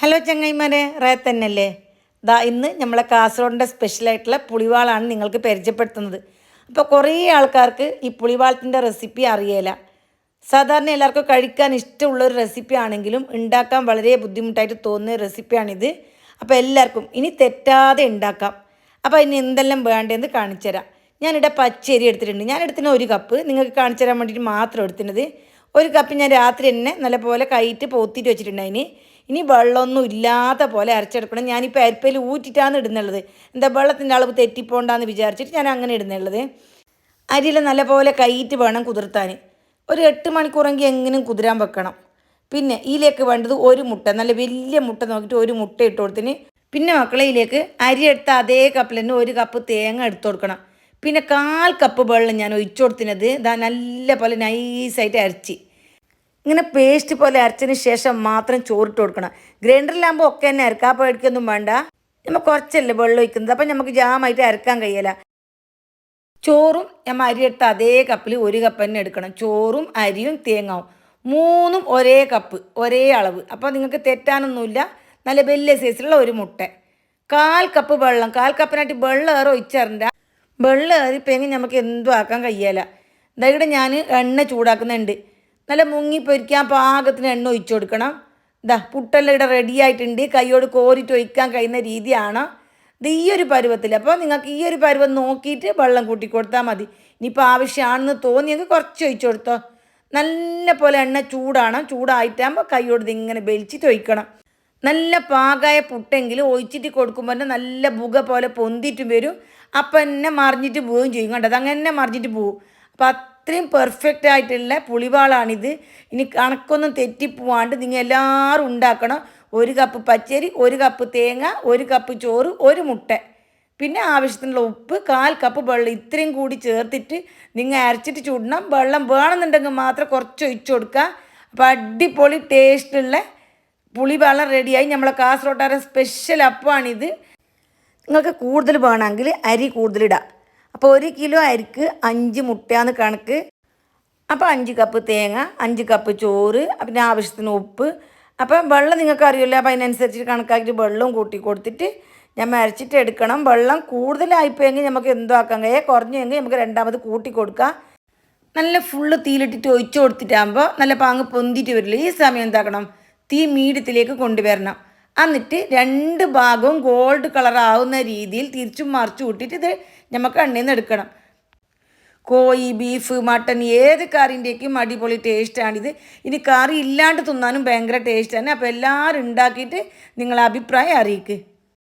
Hello ചങ്ങൈമാരെ തന്നെയല്ലേ? ദാ ഇന്ന് നമ്മളെ കാസർഗോഡിന്റെ സ്പെഷ്യലായിട്ടുള്ള പുളിവാളാണ് നിങ്ങൾക്ക് പരിചയപ്പെടുത്തുന്നത്. അപ്പോൾ കുറേ ആൾക്കാർക്ക് ഈ പുളിവാളത്തിന്റെ റെസിപ്പി അറിയില്ല സാധാരണ എല്ലാവർക്കും കഴിക്കാൻ ഇഷ്ടമുള്ളൊരു റെസിപ്പി ആണെങ്കിലും ഉണ്ടാക്കാൻ വളരെ ബുദ്ധിമുട്ടായിട്ട് തോന്നുന്ന റെസിപ്പിയാണിത് അപ്പോൾ എല്ലാവർക്കും ഇനി തെറ്റാതെ ഉണ്ടാക്കാം. അപ്പോൾ ഇനി എന്തെല്ലാം വേണ്ടതെന്ന് കാണിച്ചു തരാം ഞാനിവിടെ പച്ചരി എടുത്തിട്ടുണ്ട്. ഞാൻ എടുത്തിന് ഒരു കപ്പ് നിങ്ങൾക്ക് കാണിച്ചു തരാൻ വേണ്ടിയിട്ട് മാത്രം എടുത്തിനത് ഒരു കപ്പ് ഞാൻ രാത്രി തന്നെ നല്ലപോലെ കൈയിട്ട് പോത്തിട്ട് വെച്ചിട്ടുണ്ട് അതിന്. ഇനി വെള്ളമൊന്നും ഇല്ലാത്ത പോലെ അരച്ചെടുക്കണം. ഞാനിപ്പോൾ അരിപ്പയിൽ ഊറ്റിട്ടാണ് ഇടുന്നുള്ളത്. എന്താ വെള്ളത്തിന്റെ അളവ് തെറ്റിപ്പോണ്ടാന്ന് വിചാരിച്ചിട്ട് ഞാൻ അങ്ങനെ ഇടുന്നുള്ളത്. അരിയിൽ നല്ലപോലെ കൈയിട്ട് വേണം കുതിർത്താൻ. ഒരു എട്ട് മണിക്കൂറെങ്കിൽ എങ്ങനെയും കുതിരാൻ വെക്കണം. പിന്നെ ഇതിലേക്ക് വേണ്ടത് ഒരു മുട്ട നല്ല വലിയ മുട്ട നോക്കിയിട്ട് ഒരു മുട്ട ഇട്ട് കൊടുത്തിന്. പിന്നെ മക്കളെ ഇതിലേക്ക് അരി എടുത്ത അതേ കപ്പിൽ തന്നെ ഒരു കപ്പ് തേങ്ങ എടുത്തു കൊടുക്കണം. പിന്നെ കാൽ കപ്പ് വെള്ളം ഞാൻ ഒഴിച്ചു കൊടുത്തിനത്. ഇതാ നല്ല പോലെ നൈസായിട്ട് അരച്ച്. ഇങ്ങനെ പേസ്റ്റ് പോലെ അരച്ചതിന് ശേഷം മാത്രം ചോറിട്ട് കൊടുക്കണം. ഗ്രൈൻഡറിലാകുമ്പോൾ ഒക്കെ തന്നെ അരക്കാൻ പേടിക്കൊന്നും വേണ്ട. നമ്മൾ കുറച്ചല്ലേ വെള്ളം ഒഴിക്കുന്നത്. അപ്പം നമുക്ക് ജാമായിട്ട് അരക്കാൻ കഴിയില്ല ചോറും നമ്മൾ അരി എടുത്ത അതേ കപ്പിൽ ഒരു കപ്പ് തന്നെ എടുക്കണം. ചോറും അരിയും തേങ്ങാവും. മൂന്നും ഒരേ കപ്പ് ഒരേ അളവ്. അപ്പോൾ നിങ്ങൾക്ക് തെറ്റാനൊന്നുമില്ല. നല്ല വലിയ സൈസിലുള്ള ഒരു മുട്ട. കാൽ കപ്പ് വെള്ളം. കാൽ കപ്പിനായിട്ട് വെള്ളം ഏറെ ഒഴിച്ചറിന്റെ വെള്ളം ഏറിപ്പോയെങ്കിൽ നമുക്ക് എന്തും ആക്കാൻ കഴിയില്ല ഇതായിട്ട് ഞാൻ എണ്ണ ചൂടാക്കുന്നുണ്ട്. നല്ല മുങ്ങി പൊരിക്കാൻ പാകത്തിന് എണ്ണ ഒഴിച്ചു കൊടുക്കണം. ഇതാ പുട്ടെല്ലാം ഇവിടെ റെഡി ആയിട്ടുണ്ട്. കൈയോട് കോരിട്ട് ഒഴിക്കാൻ കഴിയുന്ന രീതിയാണ്. ഇത് ഈ ഒരു പരുവത്തിൽ. അപ്പോൾ നിങ്ങൾക്ക് ഈ ഒരു പരുവം നോക്കിയിട്ട് വെള്ളം കൂട്ടി കൊടുത്താൽ മതി. ഇനിയിപ്പോൾ ആവശ്യമാണെന്ന് തോന്നിയെങ്കിൽ കുറച്ച് ഒഴിച്ചു കൊടുത്തോ. നല്ല പോലെ എണ്ണ ചൂടാണ്. ചൂടായിട്ടാകുമ്പോൾ കൈയോട് ഇങ്ങനെ വലിച്ചിട്ട് ഒഴിക്കണം. നല്ല പാകായ പുട്ടെങ്കിൽ ഒഴിച്ചിട്ട് കൊടുക്കുമ്പോൾ തന്നെ നല്ല പുക പോലെ പൊന്തിയിട്ടും വരും. അപ്പം എന്നെ മറിഞ്ഞിട്ട് പോവുകയും ചെയ്യും. കണ്ടത് അങ്ങനെ മറിഞ്ഞിട്ട് പോവും. അപ്പം അത്രയും പെർഫെക്റ്റ് ആയിട്ടുള്ള പുളിവാളാണിത്. ഇനി കണക്കൊന്നും തെറ്റിപ്പോവാണ്ട് നിങ്ങൾ എല്ലാവരും ഉണ്ടാക്കണം. ഒരു കപ്പ് പച്ചരി ഒരു കപ്പ് തേങ്ങ ഒരു കപ്പ് ചോറ് ഒരു മുട്ട. പിന്നെ ആവശ്യത്തിനുള്ള ഉപ്പ് കാൽ കപ്പ് വെള്ളം ഇത്രയും കൂടി ചേർത്തിട്ട് നിങ്ങൾ അരച്ചിട്ട് ചൂടണം. വെള്ളം വേണമെന്നുണ്ടെങ്കിൽ മാത്രം കുറച്ച് ഒഴിച്ചു കൊടുക്കുക. അപ്പോൾ അടിപൊളി ടേസ്റ്റുള്ള പുളിവെള്ളം റെഡിയായി നമ്മളെ കാസർഗോട്ടാരൻ സ്പെഷ്യൽ അപ്പമാണിത്. നിങ്ങൾക്ക് കൂടുതൽ വേണമെങ്കിൽ അരി കൂടുതലിടാം അപ്പോൾ ഒരു കിലോ അരിക്ക് അഞ്ച് മുട്ടയാണ് കണക്ക്. അപ്പോൾ അഞ്ച് കപ്പ് തേങ്ങ അഞ്ച് കപ്പ് ചോറ് പിന്നെ ആവശ്യത്തിന് ഉപ്പ്. അപ്പം വെള്ളം നിങ്ങൾക്ക് അറിയില്ല അപ്പോൾ അതിനനുസരിച്ച് കണക്കാക്കിയിട്ട് വെള്ളവും കൂട്ടി കൊടുത്തിട്ട് ഞാൻ മരച്ചിട്ട് എടുക്കണം. വെള്ളം കൂടുതലായിപ്പോയെങ്കിൽ നമുക്ക് എന്തോ ആക്കാൻ കഴിയുക കുറഞ്ഞെങ്കിൽ നമുക്ക് രണ്ടാമത് കൂട്ടി കൊടുക്കാം. നല്ല ഫുള്ള് തീയിലിട്ടിട്ട് ഒഴിച്ചു കൊടുത്തിട്ടാകുമ്പോൾ നല്ല പാങ്ങ് പൊന്തിട്ട് വരില്ല? ഈ സമയം എന്താക്കണം? തീ മീഡിയത്തിലേക്ക് കൊണ്ടുവരണം. എന്നിട്ട് രണ്ട് ഭാഗവും ഗോൾഡ് കളർ ആവുന്ന രീതിയിൽ തിരിച്ചും മറിച്ചു കൂട്ടിയിട്ട് ഇത് നമുക്ക് എണ്ണയിൽ നിന്ന് എടുക്കണം. കോഴി ബീഫ് മട്ടൺ ഏത് കറിന്റെയൊക്കെയും അടിപൊളി ടേസ്റ്റാണിത് ഇനി കറി ഇല്ലാണ്ട് തിന്നാനും ഭയങ്കര ടേസ്റ്റാണ് അപ്പോൾ എല്ലാവരും ഉണ്ടാക്കിയിട്ട് നിങ്ങളെ അഭിപ്രായം അറിയിക്കുക